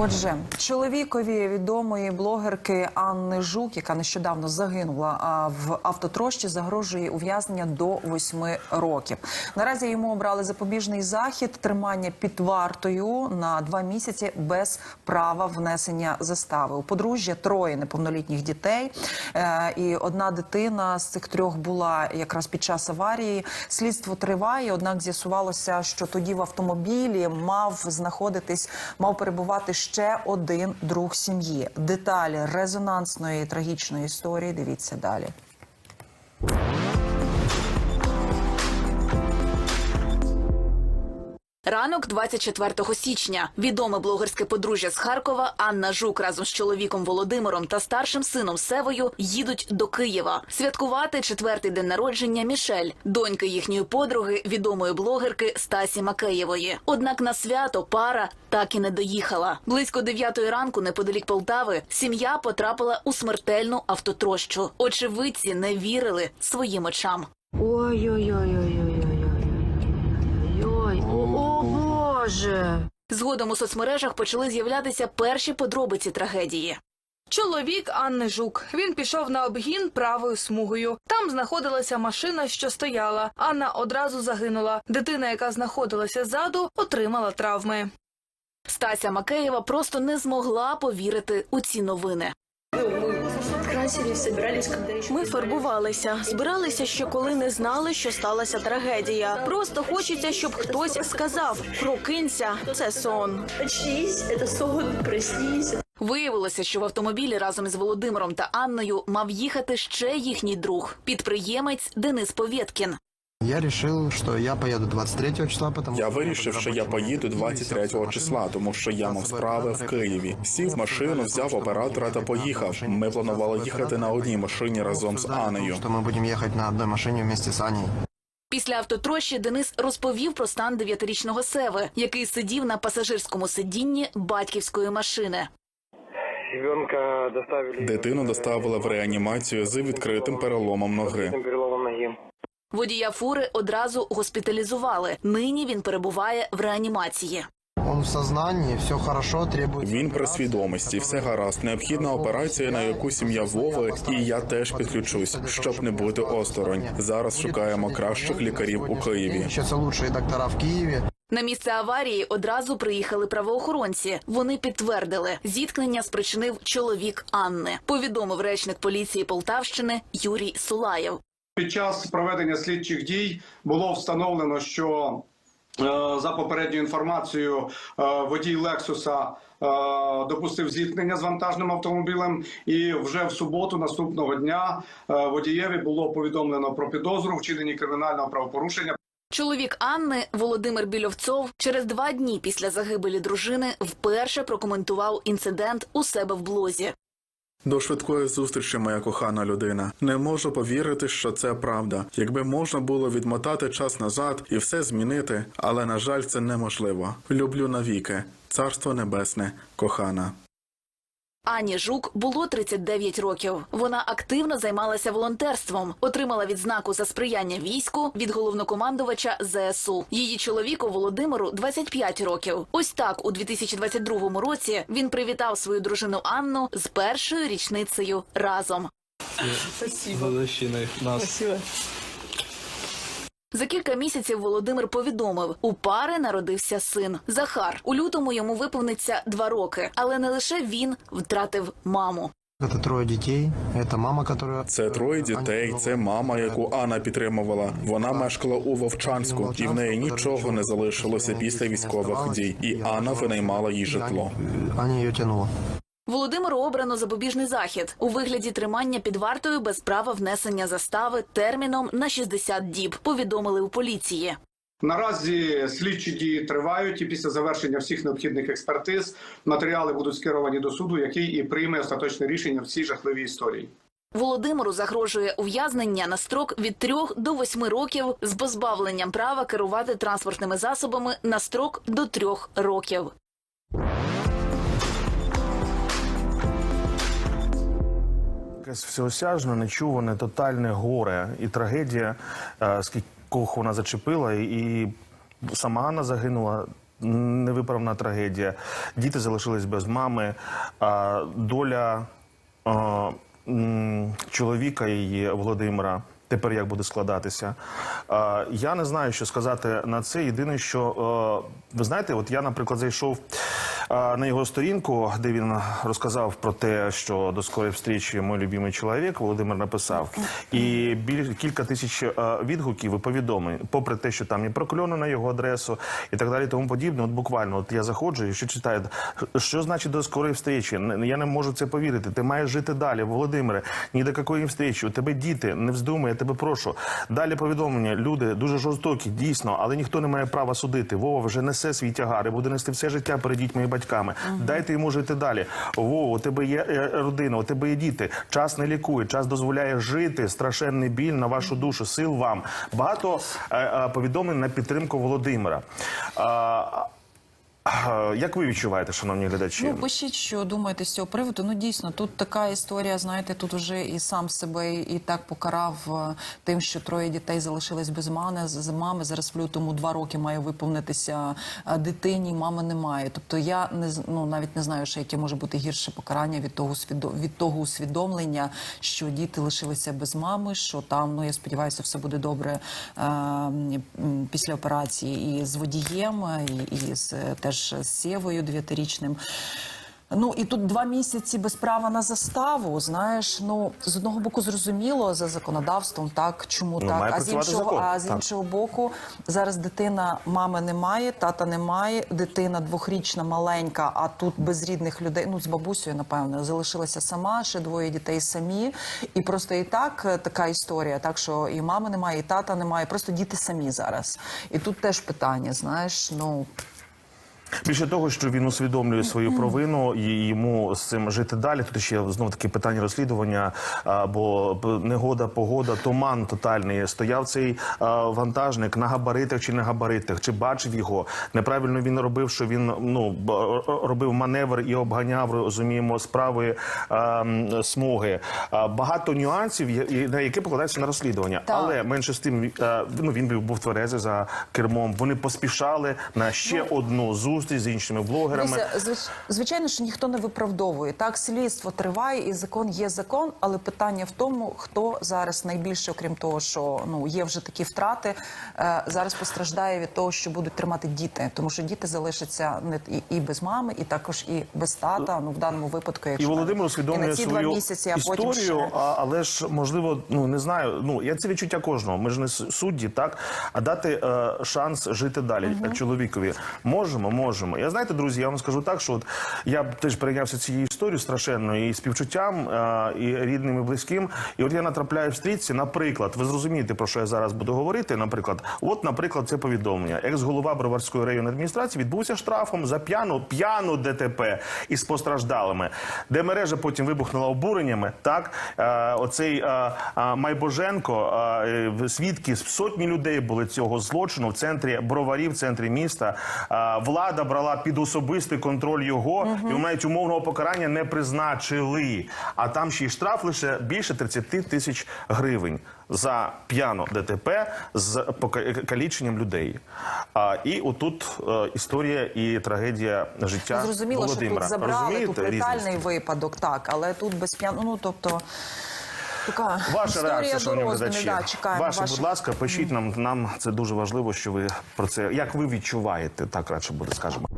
Отже, чоловікові відомої блогерки Анни Жук, яка нещодавно загинула в автотрощі, загрожує ув'язнення до восьми років. Наразі йому обрали запобіжний захід тримання під вартою на два місяці без права внесення застави. У подружжя троє неповнолітніх дітей, е, і одна дитина з цих трьох була якраз під час аварії. Слідство триває. Однак з'ясувалося, що тоді в автомобілі мав знаходитись, мав перебувати ще один друг сім'ї. Деталі резонансної трагічної історії. Дивіться далі. Ранок 24 січня. Відоме блогерське подружжя з Харкова Анна Жук разом з чоловіком Володимиром та старшим сином Севою їдуть до Києва святкувати четвертий день народження Мішель, доньки їхньої подруги, відомої блогерки Стасі Макеєвої. Однак на свято пара так і не доїхала. Близько дев'ятої ранку, неподалік Полтави, сім'я потрапила у смертельну автотрощу. Очевидці не вірили своїм очам. Ой-ой-ой-ой-ой-ой-ой. Боже. Згодом у соцмережах почали з'являтися перші подробиці трагедії. Чоловік Анни Жук. Він пішов на обгін правою смугою. Там знаходилася машина, що стояла. Анна одразу загинула. Дитина, яка знаходилася ззаду, отримала травми. Стася Макеєва просто не змогла повірити у ці новини. Ми фарбувалися, збиралися ще коли не знали, що сталася трагедія. Просто хочеться, щоб хтось сказав: прокинься, це сон. Это сон, проснись. Виявилося, що в автомобілі разом із Володимиром та Анною мав їхати ще їхній друг, підприємець Денис Повєткін. Я решил, что я поеду 23 числа, потому Я вирішив, що я поїду 23 числа, тому що я мав справи в Києві. Сів в машину, взяв оператора та поїхав. Ми планували їхати на одній машині разом з Анею. Что мы будем ехать на одной машине вместе с Аней. Після автотрощі Денис розповів про стан дев'ятирічного Севи, який сидів на пасажирському сидінні батьківської машини. Дитину доставили в реанімацію з відкритим переломом ноги. Водія фури одразу госпіталізували. Нині він перебуває в реанімації. Он в сознании, все хорошо, требует... Він при свідомості, все гаразд. Необхідна операція, на яку сім'я Вови, і я теж підключусь, щоб не бути осторонь. Зараз шукаємо кращих лікарів у Києві. Ищутся лучшие доктора в Киеве. На місце аварії одразу приїхали правоохоронці. Вони підтвердили, зіткнення спричинив чоловік Анни. Повідомив речник поліції Полтавщини Юрій Сулаєв. Під час проведення слідчих дій було встановлено, що е, за попередньою інформацією е, водій Лексуса допустив зіткнення з вантажним автомобілем, і вже в суботу наступного дня е, водієві було повідомлено про підозру в вчиненні кримінального правопорушення. Чоловік Анни Володимир Більовцов через два дні після загибелі дружини вперше прокоментував інцидент у себе в блозі. До швидкої зустрічі, моя кохана людина. Не можу повірити, що це правда. Якби можна було відмотати час назад і все змінити, але на жаль, це неможливо. Люблю навіки. Царство небесне, кохана. Ані Жук було 39 років. Вона активно займалася волонтерством, отримала відзнаку за сприяння війську від головнокомандувача ЗСУ. Її чоловіку Володимиру 25 років. Ось так у 2022 році він привітав свою дружину Анну з першою річницею разом. За кілька місяців Володимир повідомив, у пари народився син Захар. У лютому йому виповниться два роки, але не лише він втратив маму. Это трое детей, это мама, которая... Це троє дітей. Це мама, яку Анна підтримувала. Вона мешкала у Вовчанську, і в неї нічого не залишилося після військових дій. І Анна винаймала їй житло. Аня ее тянула. Володимиру обрано запобіжний захід у вигляді тримання під вартою без права внесення застави терміном на 60 діб. Повідомили у поліції. Наразі слідчі дії тривають, і після завершення всіх необхідних експертиз матеріали будуть скеровані до суду, який і прийме остаточне рішення в цій жахливій історії. Володимиру загрожує ув'язнення на строк від 3 до 8 років з позбавленням права керувати транспортними засобами на строк до 3 років. Якесь всеосяжне, нечуване, тотальне горе і трагедія, е, скількох вона зачепила, і сама Анна загинула. невиправна трагедія. Діти залишились без мами. А, доля а, чоловіка її Володимира. Тепер як буде складатися? А, я не знаю, що сказати на це. Єдине, що е, ви знаєте, от я, наприклад, зайшов е, на його сторінку, де він розказав про те, що до скорої встрічі мій любимий чоловік Володимир написав, і біль кілька тисяч е, відгуків і повідомлень, попри те, що там і прокльони на його адресу і так далі, тому подібне. От буквально, от я заходжу і що читаю, що значить до скорої встрічі? Я не можу це повірити. Ти маєш жити далі, Володимире. Ні до якої встрічі. У тебе діти, не вздумай, я тебе прошу. Далі повідомлення. Люди дуже жорстокі, дійсно, але ніхто не має права судити. Вова вже несе свій тягар і буде нести все життя перед дітьми і батьками. Дайте йому жити далі. Во, у тебе є е, родина, у тебе є діти. Час не лікує, час дозволяє жити. Страшенний біль на вашу душу. Сил вам. Багато е, е, повідомлень на підтримку Володимира. Як ви відчуваєте, шановні глядачі? Ну, пишіть, що думаєте з цього приводу. Ну, дійсно, тут така історія, знаєте, тут вже і сам себе і так покарав е, тим, що троє дітей залишились без мами. з мами. Зараз в лютому два роки має виповнитися е, дитині, мами немає. Тобто я не ну, навіть не знаю, що яке може бути гірше покарання від того від того усвідомлення, що діти лишилися без мами, що там, ну я сподіваюся, все буде добре е, після операції і з водієм, і, і з е, теж з Сєвою дев'ятирічним. Ну і тут два місяці без права на заставу. Знаєш, ну з одного боку зрозуміло за законодавством, так чому Ну, так, а з іншого, закон, а з так. боку, зараз дитина мами немає, тата немає, дитина двохрічна, маленька, а тут без рідних людей. Ну з бабусею, напевно, залишилася сама, ще двоє дітей самі. І просто і так е, така історія, так що і мами немає, і тата немає, просто діти самі зараз. І тут теж питання, знаєш, ну. Більше того, що він усвідомлює свою провину і йому з цим жити далі. Тут ще знов таки питання розслідування. Бо негода, погода, туман тотальний. Стояв цей вантажник на габаритах чи не габаритах, чи бачив його. Неправильно він робив, що він ну робив маневр і обганяв, розуміємо, м, смуги. Багато нюансів, на які покладаються на розслідування. Так. Але менше з тим, ну він був- був тверезий за кермом. Вони поспішали на ще одну зустріч з іншими блогерами. Дивіться, звичайно, що ніхто не виправдовує. Так, слідство триває, і закон є закон, але питання в тому, хто зараз найбільше, окрім того, що ну є вже такі втрати, е, зараз постраждає від того, що будуть тримати діти, тому що діти залишаться не і, і без мами, і також і без тата. Ну в даному випадку, якщо Володимир і на усвідомлює свою два місяці, а потім ще. а, але ж можливо, ну не знаю. Ну я це відчуття кожного. Ми ж не судді, так а дати е, шанс жити далі е, чоловікові. Можемо, можемо. Я знаєте, друзі, я вам скажу так, що от я теж перейнявся цією історією страшенною і співчуттям, е, і рідним, і близьким. І от я натрапляю в стрічці, наприклад, ви зрозумієте, про що я зараз буду говорити. Наприклад, от, наприклад, це повідомлення. Екс-голова Броварської районної адміністрації відбувся штрафом за п'яну п'яну ДТП із постраждалими, де мережа потім вибухнула обуреннями. Так, е, оцей е, Майбоженко, свідки сотні людей були цього злочину в центрі броварів, в центрі міста. Е, влада брала під особистий контроль його, і навіть умовного покарання не призначили. А там ще й штраф лише більше 30 тисяч гривень за п'яну ДТП з пока- каліченням людей. А, і отут е, історія і трагедія життя Зрозуміло, що тут забрали Розумієте тут летальний випадок, так, але тут без п'яну. Ну тобто така Ваша реакція, що нього глядачі. Да, чекаємо Ваша, будь ласка, пишіть нам. Нам це дуже важливо, що ви про це як ви відчуваєте. Так радше буде, скажемо.